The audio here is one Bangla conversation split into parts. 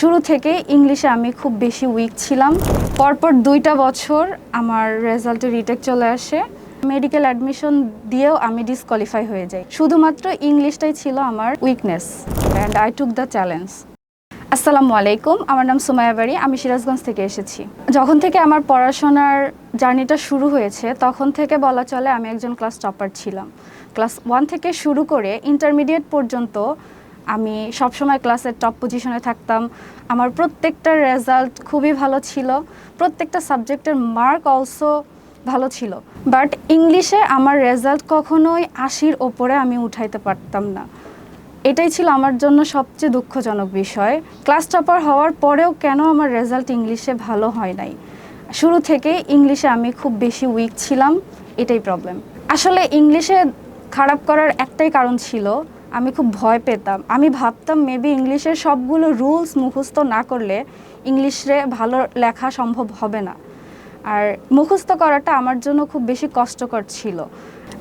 শুরু থেকে ইংলিশে আমি খুব বেশি উইক ছিলাম। পরপর দুইটা বছর আমার রেজাল্টে রিটেক চলে আসে। মেডিকেল অ্যাডমিশন দিয়েও আমি ডিসকোয়ালিফাই হয়ে যাই। শুধুমাত্র ইংলিশটাই ছিল আমার weakness and I took the challenge আসসালামু আলাইকুম, আমার নাম সুমায়া বাড়ি, আমি সিরাজগঞ্জ থেকে এসেছি। যখন থেকে আমার পড়াশোনার জার্নিটা শুরু হয়েছে, তখন থেকে বলা চলে আমি একজন ক্লাস টপার ছিলাম। ক্লাস ওয়ান থেকে শুরু করে ইন্টারমিডিয়েট পর্যন্ত আমি সবসময় ক্লাসের টপ পজিশনে থাকতাম। আমার প্রত্যেকটা রেজাল্ট খুবই ভালো ছিল। প্রত্যেকটা সাবজেক্টের মার্ক অলসো ভালো ছিল। বাট ইংলিশে আমার রেজাল্ট কখনোই আশির ওপরে আমি উঠাইতে পারতাম না। এটাই ছিল আমার জন্য সবচেয়ে দুঃখজনক বিষয়। ক্লাস টপার হওয়ার পরেও কেন আমার রেজাল্ট ইংলিশে ভালো হয় নাই? শুরু থেকে ইংলিশে আমি খুব বেশি উইক ছিলাম। এটাই প্রবলেম আসলে ইংলিশে খারাপ করার একটাই কারণ ছিল আমি খুব ভয় পেতাম। আমি ভাবতাম মেবি ইংলিশের সবগুলো রুলস মুখস্থ না করলে ইংলিশে ভালো লেখা সম্ভব হবে না। আর মুখস্থ করাটা আমার জন্য খুব বেশি কষ্টকর ছিল।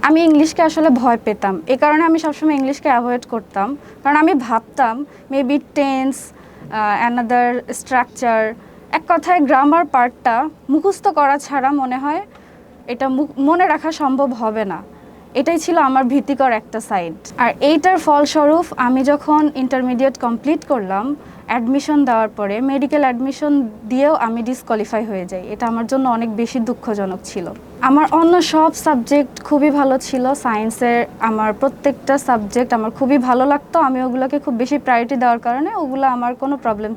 আমি ইংলিশকে আসলে ভয় পেতাম। এ কারণে আমি সবসময় ইংলিশকে অ্যাভয়েড করতাম। কারণ আমি ভাবতাম মেবি টেন্স অ্যানাদার স্ট্রাকচার এক কথায় গ্রামার পার্টটা মুখস্থ করা ছাড়া মনে হয় এটা মনে রাখা সম্ভব হবে না। এটাই ছিল আমার ভীতিকর একটা সাইড আর এইটার ফলস্বরূপ আমি যখন ইন্টারমিডিয়েট কমপ্লিট করলাম অ্যাডমিশন দেওয়ার পরে মেডিকেল অ্যাডমিশন দিয়েও আমি ডিসকোয়ালিফাই হয়ে যাই। এটা আমার জন্য অনেক বেশি দুঃখজনক ছিল। আমার অন্য সব সাবজেক্ট খুবই ভালো ছিল। সায়েন্সের আমার প্রত্যেকটা সাবজেক্ট আমার খুবই ভালো লাগতো। আমি ওগুলোকে খুব বেশি প্রায়োরিটি দেওয়ার কারণে ওগুলো আমার কোনো প্রবলেম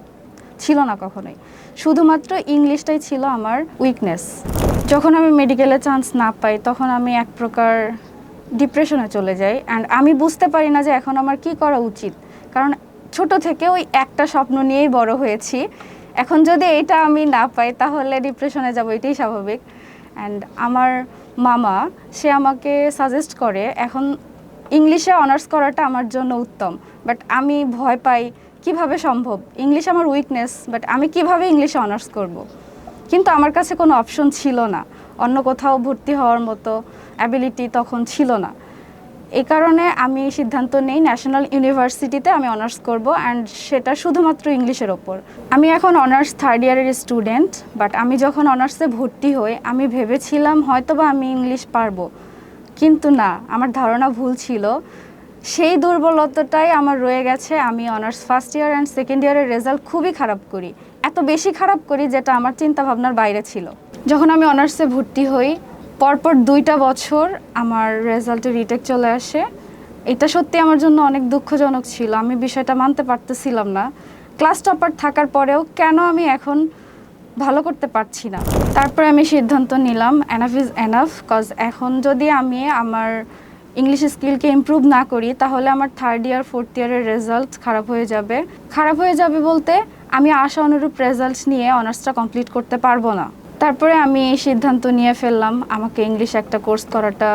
ছিল না কখনোই। শুধুমাত্র ইংলিশটাই ছিল আমার উইকনেস যখন আমি মেডিকেলে চান্স না পাই, তখন আমি এক প্রকার ডিপ্রেশনে চলে যাই অ্যান্ড আমি বুঝতে পারি না যে এখন আমার কি করা উচিত। কারণ ছোট থেকে ওই একটা স্বপ্ন নিয়েই বড় হয়েছি। এখন যদি এটা আমি না পাই, তাহলে ডিপ্রেশনে যাব, এটাই স্বাভাবিক। অ্যান্ড আমার মামা, সে আমাকে সাজেস্ট করে, এখন ইংলিশে অনার্স করাটা আমার জন্য উত্তম। বাট আমি ভয় পাই, কীভাবে সম্ভব? ইংলিশ আমার উইকনেস বাট আমি কীভাবে ইংলিশে অনার্স করব। কিন্তু আমার কাছে কোনো অপশন ছিল না। অন্য কোথাও ভর্তি হওয়ার মতো অ্যাবিলিটি তখন ছিল না। এই কারণে আমি সিদ্ধান্ত নেই ন্যাশনাল ইউনিভার্সিটিতে আমি অনার্স করব অ্যান্ড সেটা শুধুমাত্র ইংলিশের ওপর। আমি এখন অনার্স থার্ড ইয়ারের স্টুডেন্ট বাট আমি যখন অনার্সে ভর্তি হই, আমি ভেবেছিলাম হয়তোবা আমি ইংলিশ পারব। কিন্তু না, আমার ধারণা ভুল ছিল। সেই দুর্বলতাটাই আমার রয়ে গেছে। আমি honours first year and second ইয়ারের রেজাল্ট খুবই খারাপ করি। এত বেশি খারাপ করি যেটা আমার চিন্তা ভাবনার বাইরে ছিল। যখন আমি অনার্সে ভর্তি হই, পরপর দুইটা বছর আমার রেজাল্টে রিটেক চলে আসে। এটা সত্যি আমার জন্য অনেক দুঃখজনক ছিল। আমি বিষয়টা মানতে পারতেছিলাম না। ক্লাস টপার থাকার পরেও কেন আমি এখন ভালো করতে পারছি না? তারপরে আমি সিদ্ধান্ত নিলাম এনাফ ইজ এনাফ কজ এখন যদি আমি আমার ইংলিশ স্কিলকে ইমপ্রুভ না করি, তাহলে আমার থার্ড ইয়ার ফোর্থ ইয়ারের রেজাল্ট খারাপ হয়ে যাবে। খারাপ হয়ে যাবে বলতে আমি আশা অনুরূপ রেজাল্ট নিয়ে অনার্সটা কমপ্লিট করতে পারব না। তারপরে আমি এই সিদ্ধান্ত নিয়ে ফেললাম, আমাকে ইংলিশ একটা কোর্স করাটা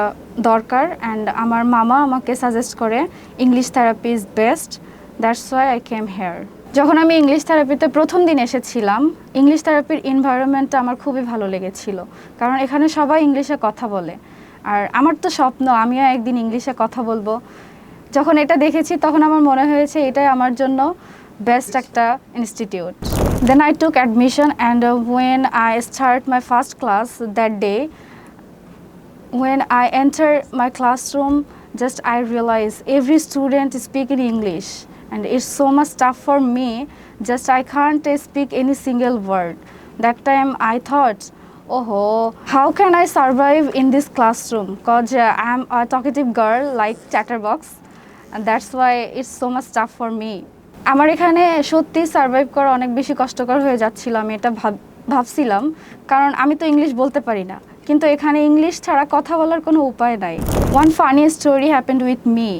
দরকার অ্যান্ড আমার মামা আমাকে সাজেস্ট করে English therapy is best that's why I came here যখন আমি ইংলিশ থেরাপিতে প্রথম দিন এসেছিলাম ইংলিশ থেরাপির এনভায়রনমেন্টটা আমার খুবই ভালো লেগেছিল। কারণ এখানে সবাই ইংলিশে কথা বলে। আর আমার তো স্বপ্ন, আমিও একদিন ইংলিশে কথা বলব। যখন এটা দেখেছি, তখন আমার মনে হয়েছে এটাই আমার জন্য বেস্ট একটা institute then I took admission and when I start my first class that day when I enter my classroom, just I realize every student is speaking English, and it's so much tough for me. Just I can't uh, speak any single word. That time I thought, oh, how can I survive in this classroom? Cause uh, I'm a talkative girl like chatterbox, and that's why it's so much tough for me. আমার এখানে সত্যি সার্ভাইভ করা অনেক বেশি কষ্টকর হয়ে যাচ্ছিল আমি এটা ভাব ভাবছিলাম কারণ আমি তো ইংলিশ বলতে পারি না কিন্তু এখানে ইংলিশ ছাড়া কথা বলার কোনো উপায় নাই one funny story happened with me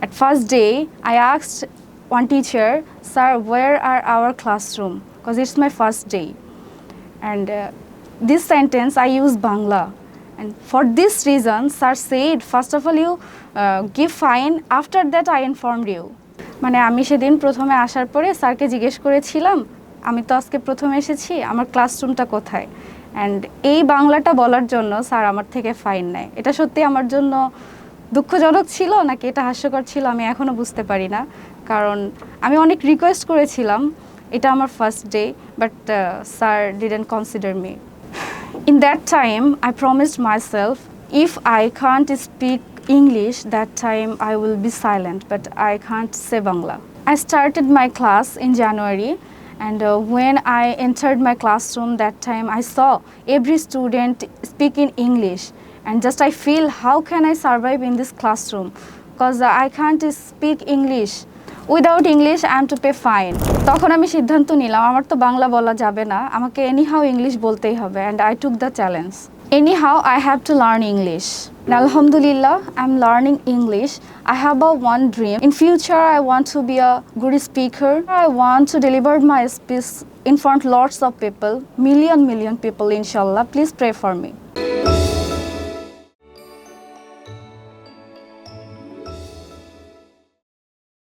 at first day I asked one teacher sir where are our classroom because it's my first day this sentence I use Bangla. And for this reason, sir said, first of all, you uh, give fine. After that, I informed you. মানে আমি সেদিন প্রথমে আসার পরে স্যারকে জিজ্ঞেস করেছিলাম আমি তো আজকে প্রথমে এসেছি আমার ক্লাসরুমটা কোথায়? অ্যান্ড এই বাংলাটা বলার জন্য স্যার আমার থেকে ফাইন নেয়। এটা সত্যি আমার জন্য দুঃখজনক ছিল নাকি এটা হাস্যকর ছিল আমি এখনও বুঝতে পারি না। কারণ আমি অনেক রিকোয়েস্ট করেছিলাম এটা আমার first day but sir didn't consider me In that time, I promised myself if I can't speak English, that time I will be silent, but I can't say Bangla. I started my class in January, and uh, when I entered my classroom that time, I saw every student speaking English, and just I feel how can I survive in this classroom because I can't speak English. Without English I am to pay fine তখন আমি সিদ্ধান্ত নিলাম আমার তো বাংলা বলা যাবে না আমাকে এনিহাও ইংলিশ বলতেই হবে and I took the challenge Anyhow, I have to learn English. Now, Alhamdulillah, I'm learning English. I have a one dream. In future, I want to be a good speaker. I want to deliver my speech in front lots of people, million million people, inshallah. Please pray for me.